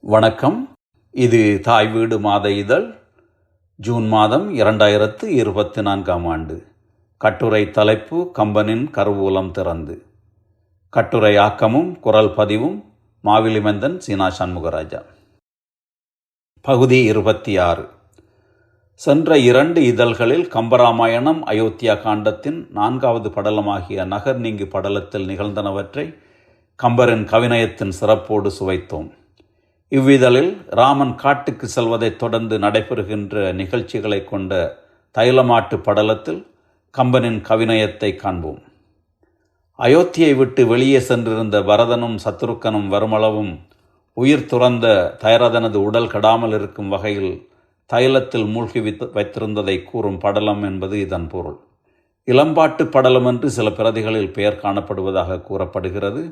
வணக்கம். இது தாய் வீடு மாத இதழ் ஜூன் மாதம் இரண்டாயிரத்து இருபத்தி நான்காம் ஆண்டு. கட்டுரை தலைப்பு கம்பனின் கருவூலம் திறந்து. கட்டுரை ஆக்கமும் குரல் பதிவும் மாவிலிமந்தன் சீனா சண்முகராஜா. பகுதி இருபத்தி ஆறு சென்ற இரண்டு இதழ்களில் கம்பராமாயணம் அயோத்தியா காண்டத்தின் நான்காவது படலமாகிய நகர் நீங்கு படலத்தில் நிகழ்ந்தனவற்றை கம்பரின் கவிநயத்தின் சிறப்போடு சுவைத்தோம். இவ்விதழில் ராமன் காட்டுக்கு செல்வதைத் தொடர்ந்து நடைபெறுகின்ற நிகழ்ச்சிகளை கொண்ட தைலமாட்டு படலத்தில் கம்பனின் கவிநயத்தை காண்போம். அயோத்தியை விட்டு வெளியே சென்றிருந்த பரதனும் சத்ருக்கனும் வருமளவும் உயிர் துறந்த தயரதனது உடல் கெடாமல் இருக்கும் வகையில் தைலத்தில் மூழ்கி வைத்து வைத்திருந்ததை கூறும் படலம் என்பது இதன் பொருள். இளம்பாட்டு படலம் என்று சில பிரதிகளில் பெயர் காணப்படுவதாக கூறப்படுகிறது.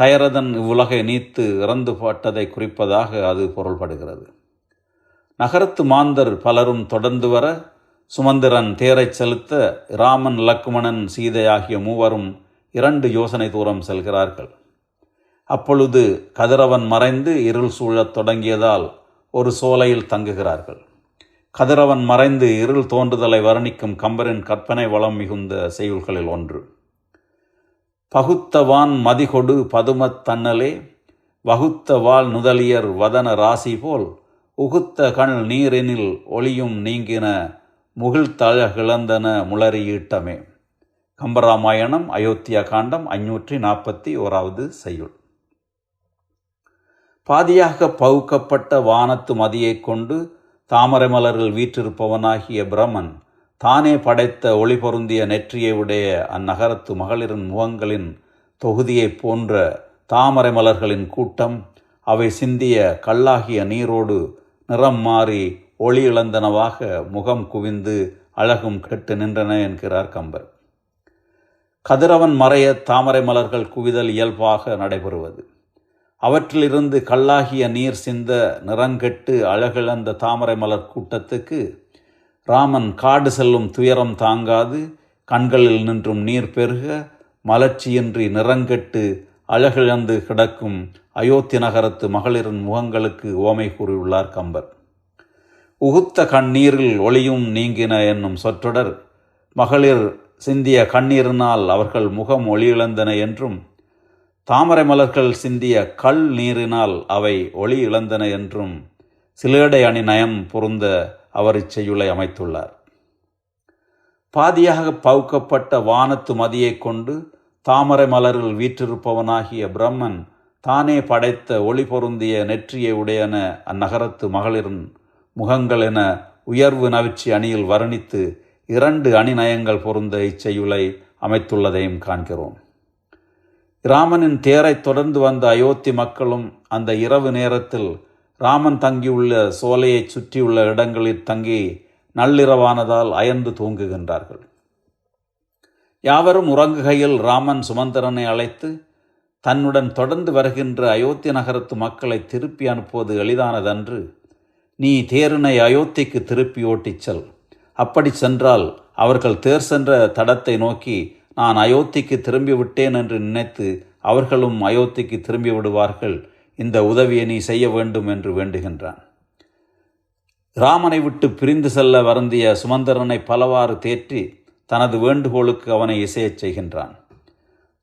தயரதன் இவ்வுலகை நீத்து இறந்து போட்டதை குறிப்பதாக அது பொருள்படுகிறது. நகரத்து மாந்தர் பலரும் தொடர்ந்து வர சுமந்திரன் தேரைச் செலுத்த ராமன் லக்குமணன் சீதை ஆகிய மூவரும் இரண்டு யோசனை தூரம் செல்கிறார்கள். அப்பொழுது கதிரவன் மறைந்து இருள் சூழத் தொடங்கியதால் ஒரு சோலையில் தங்குகிறார்கள். கதிரவன் மறைந்து இருள் தோன்றுதலை வர்ணிக்கும் கம்பரின் கற்பனை வளம் மிகுந்த செய்யுள்களில் ஒன்று. பகுத்தவான் மதிகொடு பதுமத் தன்னலே வகுத்த வால் நுதலியர் வதன ராசி போல் உகுத்த கண் நீரெனில் ஒளியும் நீங்கின முகிழ்த்தழகிழந்தன முளறியீட்டமே கம்பராமாயணம் அயோத்தியா காண்டம் ஐநூற்றி நாற்பத்தி ஓராவது செய்யுள். பாதியாக பகுக்கப்பட்ட வானத்து மதியைக் கொண்டு தாமரை மலரில் வீற்றிருப்பவனாகிய பிரமன் தானே படைத்த ஒளி பொருந்திய நெற்றியை உடைய அந்நகரத்து மகளிரின் முகங்களின் தொகுதியைப் போன்ற தாமரை மலர்களின் கூட்டம் அவை சிந்திய கல்லாகிய நீரோடு நிறம் மாறி ஒளி இழந்தனவாக முகம் குவிந்து அழகும் கெட்டு நின்றன என்கிறார் கம்பர். கதிரவன் மறைய தாமரை மலர்கள் குவிதல் இயல்பாக நடைபெறுவது. அவற்றிலிருந்து கல்லாகிய நீர் சிந்த நிறங்கெட்டு அழகிழந்த தாமரை மலர் கூட்டத்துக்கு ராமன் காடு செல்லும் துயரம் தாங்காது கண்களில் நின்றும் நீர் பெருக மலர்ச்சியின்றி நிறங்கெட்டு அழகிழந்து கிடக்கும் அயோத்தி நகரத்து மகளிரின் முகங்களுக்கு ஓமை கூறியுள்ளார் கம்பர். உகுத்த கண்ணீரில் ஒளியும் நீங்கின என்னும் சொற்றொடர் மகளிர் சிந்திய கண்ணீரினால் அவர்கள் முகம் ஒளியிழந்தன என்றும் தாமரை மலர்கள் சிந்திய கல் நீரினால் அவை ஒளி இழந்தன என்றும் சிலேடை அணி நயம் பொருந்த அவர் இச்செய்யுளை அமைத்துள்ளார். பாதியாக பவுக்கப்பட்ட வானத்து மதியைக் கொண்டு தாமரை மலரில் வீற்றிருப்பவனாகிய பிரம்மன் தானே படைத்த ஒளி பொருந்திய நெற்றியை உடையன அந்நகரத்து மகளிரின் முகங்கள் என உயர்வு நவிச்சி அணியில் வர்ணித்து இரண்டு அணிநயங்கள் பொருந்த இச்செய்யுளை அமைத்துள்ளதையும் காண்கிறோம். ராமனின் தேரைத் தொடர்ந்து வந்த அயோத்தி மக்களும் அந்த இரவு நேரத்தில் ராமன் தங்கியுள்ள சோலையைச் சுற்றியுள்ள இடங்களில் தங்கி நள்ளிரவானதால் அயர்ந்து தூங்குகின்றார்கள். யாவரும் உறங்குகையில் ராமன் சுமந்திரனை அழைத்து தன்னுடன் தொடர்ந்து வருகின்ற அயோத்தி நகரத்து மக்களை திருப்பி அனுப்புவது எளிதானதன்று நீ தேரினை அயோத்திக்கு திருப்பி ஓட்டிச் செல். அப்படி சென்றால் அவர்கள் தேர் சென்ற தடத்தை நோக்கி நான் அயோத்திக்கு திரும்பி விட்டேன் என்று நினைத்து அவர்களும் அயோத்திக்கு திரும்பி விடுவார்கள் இந்த உதவியை நீ செய்ய வேண்டும் என்று வேண்டுகின்றான். ராமனை விட்டு பிரிந்து செல்ல வருந்திய சுமந்திரனை பலவாறு தேற்றி தனது வேண்டுகோளுக்கு அவனை இசையச் செய்கின்றான்.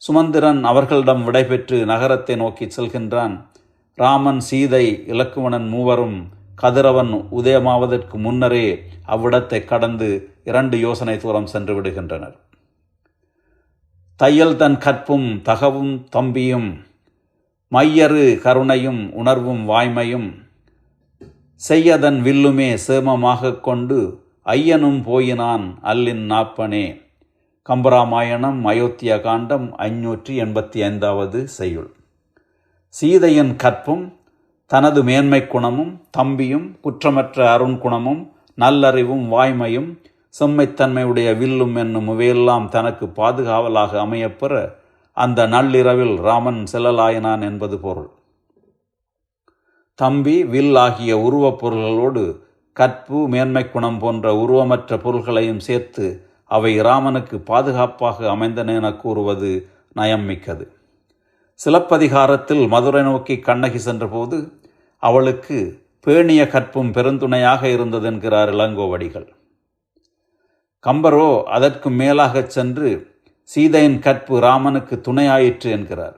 சுமந்திரன் அவர்களிடம் விடைபெற்று நகரத்தை நோக்கி செல்கின்றான். ராமன் சீதை இலக்குவணன் மூவரும் கதிரவன் உதயமாவதற்கு முன்னரே அவ்விடத்தை கடந்து இரண்டு யோசனை தூரம் சென்று விடுகின்றனர். தையல் தன் கற்பும் தகவும் தம்பியும் மையறு கருணையும் உணர்வும் வாய்மையும் செய்யதன் வில்லுமே சேமமாக கொண்டு ஐயனும் போயினான் அல்லின் நாப்பனே. கம்பராமாயணம் அயோத்தியா காண்டம் ஐநூற்றி எண்பத்தி ஐந்தாவது செய்யுள். சீதையின் கற்பும் தனது மேன்மை குணமும் தம்பியும் குற்றமற்ற அருண் குணமும் நல்லறிவும் வாய்மையும் செம்மைத்தன்மையுடைய வில்லும் என்னும் இவையெல்லாம் தனக்கு பாதுகாவலாக அமையப்பெற அந்த நள்ளிரவில் ராமன் செல்லலாயினான் என்பது பொருள். தம்பி வில் ஆகிய உருவப் பொருள்களோடு கற்பு மேன்மை குணம் போன்ற உருவமற்ற பொருள்களையும் சேர்த்து அவை ராமனுக்கு பாதுகாப்பாக அமைந்தன என கூறுவது நயம் மிக்கது. சிலப்பதிகாரத்தில் மதுரை நோக்கி கண்ணகி சென்றபோது அவளுக்கு பேணிய கற்பும் பெருந்துணையாக இருந்ததென்கிறார் இளங்கோவடிகள். கம்பரோ அதற்கு மேலாகச் சென்று சீதையின் கற்பு ராமனுக்கு துணையாயிற்று என்கிறார்.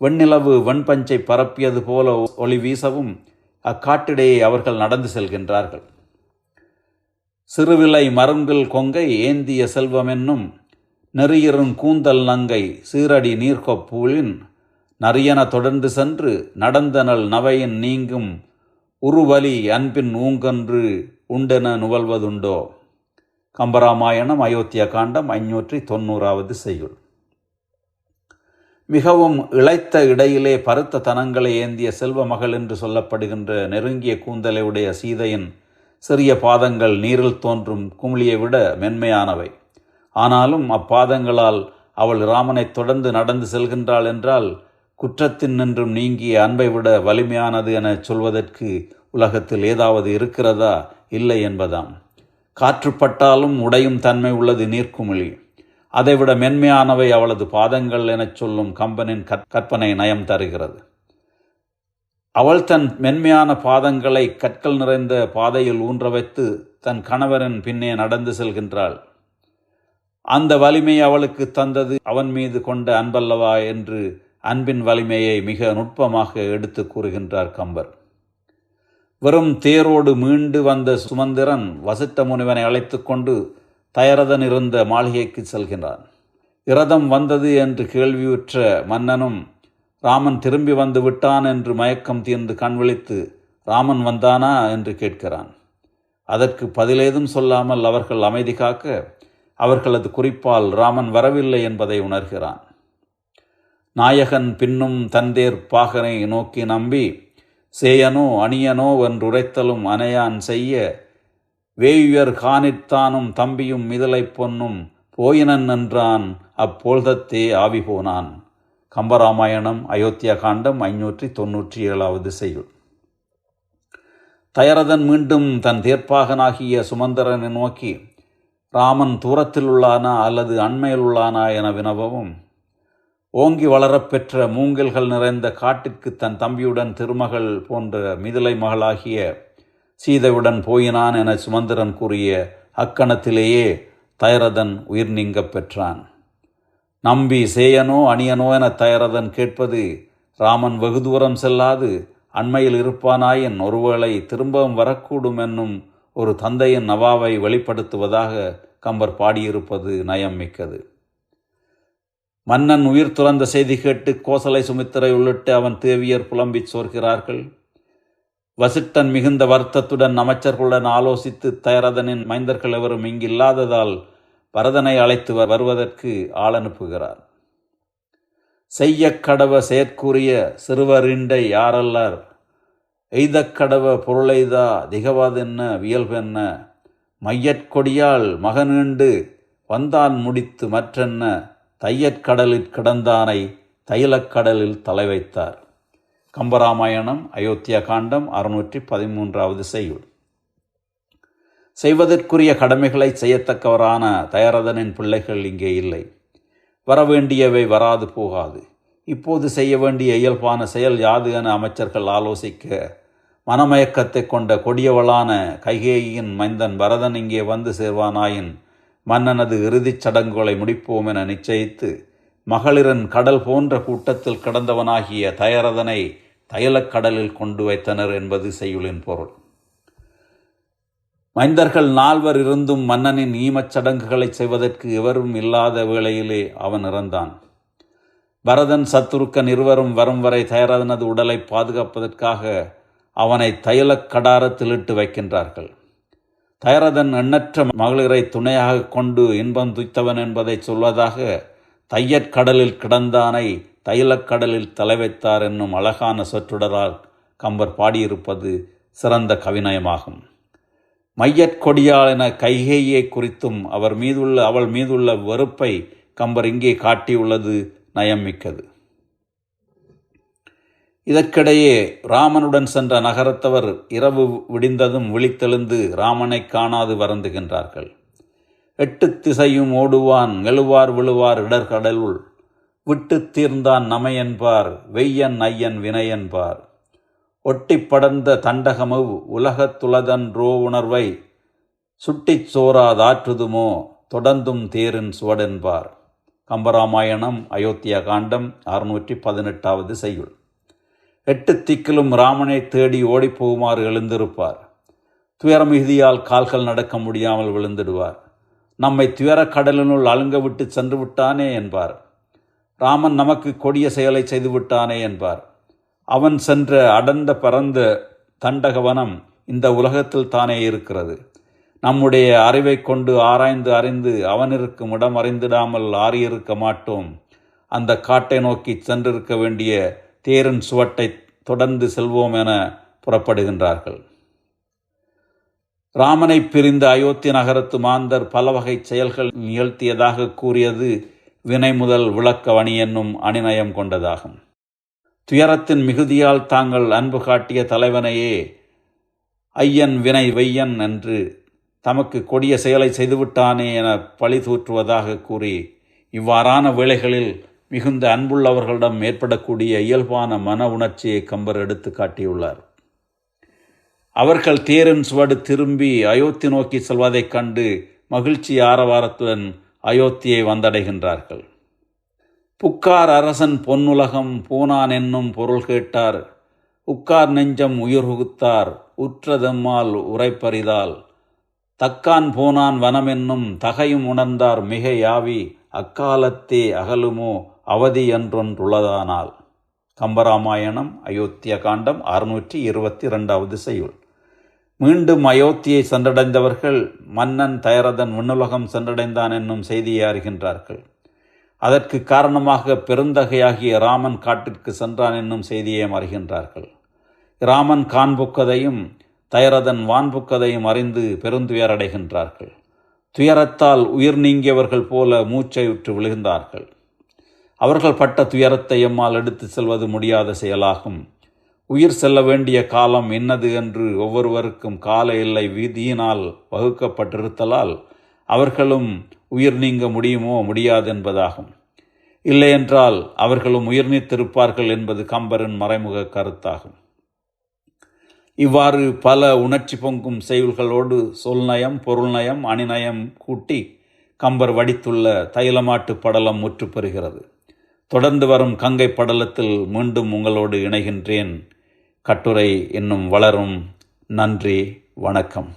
வெண்ணிலவு வெண்பஞ்சை பரப்பியது போல ஒளி வீசவும் அக்காட்டிடையே அவர்கள் நடந்து செல்கின்றார்கள். சிறுவிலை மருங்கில் கொங்கை ஏந்திய செல்வமென்னும் நெறியிரும் கூந்தல் நங்கை சீரடி நீர்கொப்பூலின் நரியன தொடர்ந்து சென்று நடந்தனல் நவையின் நீங்கும் உருவலி அன்பின் ஊங்கன்று உண்டென நுவல்வதுண்டோ கம்பராமாயணம் அயோத்திய காண்டம் ஐநூற்றி தொண்ணூறாவது செய்யுள். மிகவும் இழைத்த இடையிலே பருத்த தனங்களை ஏந்திய செல்வ மகள் என்று சொல்லப்படுகின்ற நெருங்கிய கூந்தலை உடைய சீதையின் சிறிய பாதங்கள் நீரில் தோன்றும் குமிழியை விட மென்மையானவை. ஆனாலும் அப்பாதங்களால் அவள் ராமனை தொடர்ந்து நடந்து செல்கின்றாள் என்றால் குற்றத்தின் நின்றும் நீங்கிய அன்பை விட வலிமையானது என சொல்வதற்கு உலகத்தில் ஏதாவது இருக்கிறதா? இல்லை என்பதாம். காற்றுப்பட்டாலும் உடையும் தன்மை உள்ளது நீர்க்குமிழி. அதைவிட மென்மையானவை அவளது பாதங்கள் எனச் சொல்லும் கம்பனின் கற்பனை நயம் தருகிறது. அவள் தன் மென்மையான பாதங்களை கற்கள் நிறைந்த பாதையில் ஊன்ற வைத்து தன் கணவரின் பின்னே நடந்து செல்கின்றாள். அந்த வலிமை அவளுக்கு தந்தது அவன் மீது கொண்ட அன்பல்லவா என்று அன்பின் வலிமையை மிக நுட்பமாக எடுத்து கூறுகின்றார் கம்பர். வெறும் தேரோடு மீண்டு வந்த சுமந்திரன் வசிட்ட முனிவனை அழைத்து கொண்டு தயரதன் இருந்த மாளிகைக்கு செல்கின்றான். இரதம் வந்தது என்று கேள்வியுற்ற மன்னனும் ராமன் திரும்பி வந்து விட்டான் என்று மயக்கம் தீர்ந்து கண் விழித்து ராமன் வந்தானா? என்று கேட்கிறான். அதற்கு பதிலேதும் சொல்லாமல் அவர்கள் அமைதி காக்க அவர்களது குறிப்பால் ராமன் வரவில்லை என்பதை உணர்கிறான். நாயகன் பின்னும் தந்தேர் பாகனை நோக்கி நம்பி சேயனோ அணியனோ என்றுரைத்தலும் அணையான் செய்ய வேயுயர் காணித்தானும் தம்பியும் மிதலை பொன்னும் போயினன் என்றான் அப்பொழுதத்தே ஆவி போனான். கம்பராமாயணம் அயோத்தியா காண்டம் ஐநூற்றி தொன்னூற்றி ஏழாவது செய்யுள். தயரதன் மீண்டும் தன் தேர்ப்பாகனாகிய சுமந்தரனை நோக்கி ராமன் தூரத்தில் உள்ளானா அல்லது அண்மையில் உள்ளானா என வினவவும் ஓங்கி வளரப்பெற்ற மூங்கில்கள் நிறைந்த காட்டிற்கு தன் தம்பியுடன் திருமகள் போன்ற மிதிலை மகளாகிய சீதையுடன் போயினான் என சுமந்திரன் கூறிய அக்கணத்திலேயே தயரதன் உயிர் நீங்க பெற்றான். நம்பி சேயனோ அணியனோ என தயரதன் கேட்பது ராமன் வெகு தூரம் செல்லாது அண்மையில் இருப்பானாயின் ஒருவேளை திரும்பவும் வரக்கூடும் என்னும் ஒரு தந்தையின் நவாவை வெளிப்படுத்துவதாக கம்பர் பாடியிருப்பது நயம் மிக்கது. மன்னன் உயிர் துறந்த செய்தி கேட்டு கோசலை சுமித்திரை உள்ளிட்டு அவன் தேவியர் புலம்பிச் சோர்கிறார்கள். வசிட்டன் மிகுந்த வருத்தத்துடன் அமைச்சர்களுடன் ஆலோசித்து தயரதனின் மைந்தர்கள் எவரும் இங்கில்லாததால் பரதனை அழைத்து வருவதற்கு ஆள் அனுப்புகிறார். செய்ய கடவ செயற்கூறிய சிறுவரிண்டை யாரல்லார்? எய்தக்கடவ பொருளைதா திகவாதென்ன வியல்பென்ன? மையற்கொடியால் மகனீண்டு வந்தான் முடித்து மற்றென்ன? தையற்கடலில் கிடந்தானை தைலக்கடலில் தலை வைத்தார் கம்பராமாயணம் அயோத்தியா காண்டம் அறுநூற்றி பதிமூன்றாவது செய்யுள். செய்வதற்குரிய கடமைகளை செய்யத்தக்கவரான தயரதனின் பிள்ளைகள் இங்கே இல்லை. வரவேண்டியவை வராது போகாது. இப்போது செய்ய வேண்டிய இயல்பான செயல் யாது என அமைச்சர்கள் ஆலோசிக்க மனமயக்கத்தை கொண்ட கொடியவளான கைகேயின் மைந்தன் பரதன் இங்கே வந்து சேர்வானாயின் மன்னனது இறுதிச் சடங்குகளை முடிப்போம் என நிச்சயித்து மகளிரன் கடல் போன்ற கூட்டத்தில் கடந்தவனாகிய தயரதனை தைலக்கடலில் கொண்டு வைத்தனர் என்பது செய்யுளின் பொருள். மைந்தர்கள் நால்வர் இருந்தும் மன்னனின் ஈமச் சடங்குகளை செய்வதற்கு எவரும் இல்லாத வேளையிலே அவன் இறந்தான். பரதன் சத்துருக்கன் இருவரும் வரும் வரை தயரதனது உடலை பாதுகாப்பதற்காக அவனை தைலக் கடாரத்தில் இட்டு வைக்கின்றார்கள். தயரதன் எண்ணற்ற மகளிரை துணையாக கொண்டு இன்பம் துய்த்தவன் என்பதை சொல்வதாக தையற்கடலில் கிடந்தானை தைலக்கடலில் தலைவைத்தார் என்னும் அழகான சொற்றொடரால் கம்பர் பாடியிருப்பது சிறந்த கவிநயமாகும். மையற்கொடியாள் என கைகேயை குறித்தும் அவர் மீதுள்ள அவள் மீதுள்ள வெறுப்பை கம்பர் இங்கே காட்டியுள்ளது நயம் மிக்கது இதற்கிடையே ராமனுடன் சென்ற நகரத்தவர் இரவு விடிந்ததும் விழித்தெழுந்து ராமனை காணாது வருந்துகின்றார்கள். எட்டு திசையும் ஓடுவான் எழுவார் விழுவார் இடர்கடலுள். விட்டு தீர்ந்தான் நமையன்பார் வெய்யன் ஐயன் வினையன்பார். ஒட்டிப் படர்ந்த தண்டகமவ் உலகத்துலதன்றோ உணர்வை சுட்டிச் சோறாதாற்றுதுமோ தொடர்ந்தும் தேரின் சுவடென்பார். கம்பராமாயணம் அயோத்தியா காண்டம் அறுநூற்றி பதினெட்டாவது செய்யுள். எட்டு திக்கிலும் ராமனை தேடி ஓடிப்போகுமாறு எழுந்திருப்பார். துயர மிகுதியால் கால்கள் நடக்க முடியாமல் விழுந்திடுவார். நம்மை துயரக் கடலினுள் அழுங்க விட்டு சென்று விட்டானே என்பார். ராமன் நமக்கு கொடிய செயலை செய்து விட்டானே என்பார். அவன் சென்ற அடர்ந்த பரந்த தண்டகவனம் இந்த உலகத்தில் தானே இருக்கிறது. நம்முடைய அறிவை கொண்டு ஆராய்ந்து அறிந்து அவன் இருக்கும் இடம் அறிந்திடாமல் ஆறியிருக்க மாட்டோம். அந்த காட்டை நோக்கி சென்றிருக்க வேண்டிய தேரின் சுவட்டை தொடர்ந்து செல்வோம் என புறப்படுகின்றார்கள். ராமனை பிரிந்த அயோத்தி நகரத்து மாந்தர் பல வகை செயல்கள் நிகழ்த்தியதாக கூறியது வினை முதல் விளக்கவணி என்னும் அணிநயம் கொண்டதாகும். துயரத்தின் மிகுதியால் தாங்கள் அன்பு காட்டிய தலைவனையே ஐயன் வினை வெய்யன் என்று தமக்கு கொடிய செயலை செய்துவிட்டானே என பழி தூற்றுவதாக கூறி இவ்வாறான வேளைகளில் மிகுந்த அன்புள்ளவர்களிடம் ஏற்படக்கூடிய இயல்பான மன உணர்ச்சியை கம்பர் எடுத்து காட்டியுள்ளார். அவர்கள் தேரின் சுவடு திரும்பி அயோத்தி நோக்கி செல்வதைக் கண்டு மகிழ்ச்சி ஆரவாரத்துடன் அயோத்தியை வந்தடைகின்றார்கள். புக்கார் அரசன் பொன்னுலகம் பூனான் என்னும் பொருள் கேட்டார். உக்கார் நெஞ்சம் உயிர் உகுத்தார் உற்றதெம்மால் உரைப்பறிதால் தக்கான் போனான் வனமென்னும் தகையும் உணர்ந்தார் மிக யாவி அக்காலத்தே அகலுமோ அவதி என்றொன்றுள்ளதானால். கம்பராமாயணம் அயோத்திய காண்டம் அறுநூற்றி இருபத்தி ரெண்டாவது செய்யுள். மீண்டும் அயோத்தியை சென்றடைந்தவர்கள் மன்னன் தயரதன் விண்ணுலகம் சென்றடைந்தான் என்னும் செய்தியை அறிகின்றார்கள். அதற்கு காரணமாக பெருந்தகையாகிய ராமன் காட்டிற்கு சென்றான் என்னும் செய்தியையும் அறிகின்றார்கள். ராமன் காண்புக்கதையும் தயரதன் வான்புக்கதையும் அறிந்து பெருந்துயரடைகின்றார்கள் துயரத்தால் உயிர் நீங்கியவர்கள் போல மூச்சை உற்று விழுகின்றார்கள் அவர்கள் பட்ட துயரத்தை எம்மால் எடுத்து செல்வது முடியாத செயலாகும். உயிர் செல்ல வேண்டிய காலம் என்னது என்று ஒவ்வொருவருக்கும் கால எல்லை விதியினால் வகுக்கப்பட்டிருத்தலால் அவர்களும் உயிர் நீங்க முடியுமோ முடியாது என்பதாகும். இல்லையென்றால் அவர்களும் உயிர் நீத்திருப்பார்கள் என்பது கம்பரின் மறைமுக கருத்தாகும். இவ்வாறு பல உணர்ச்சி பொங்கும் செயல்களோடு சொல்நயம் பொருள்நயம் அணிநயம் கூட்டி கம்பர் வடித்துள்ள தைலமாட்டு படலம் முற்று பெறுகிறது. தொடர்ந்து வரும் கங்கை படலத்தில் மீண்டும் உங்களோடு இணைகின்றேன். கட்டுரை இன்னும் வளரும் நன்றி வணக்கம்.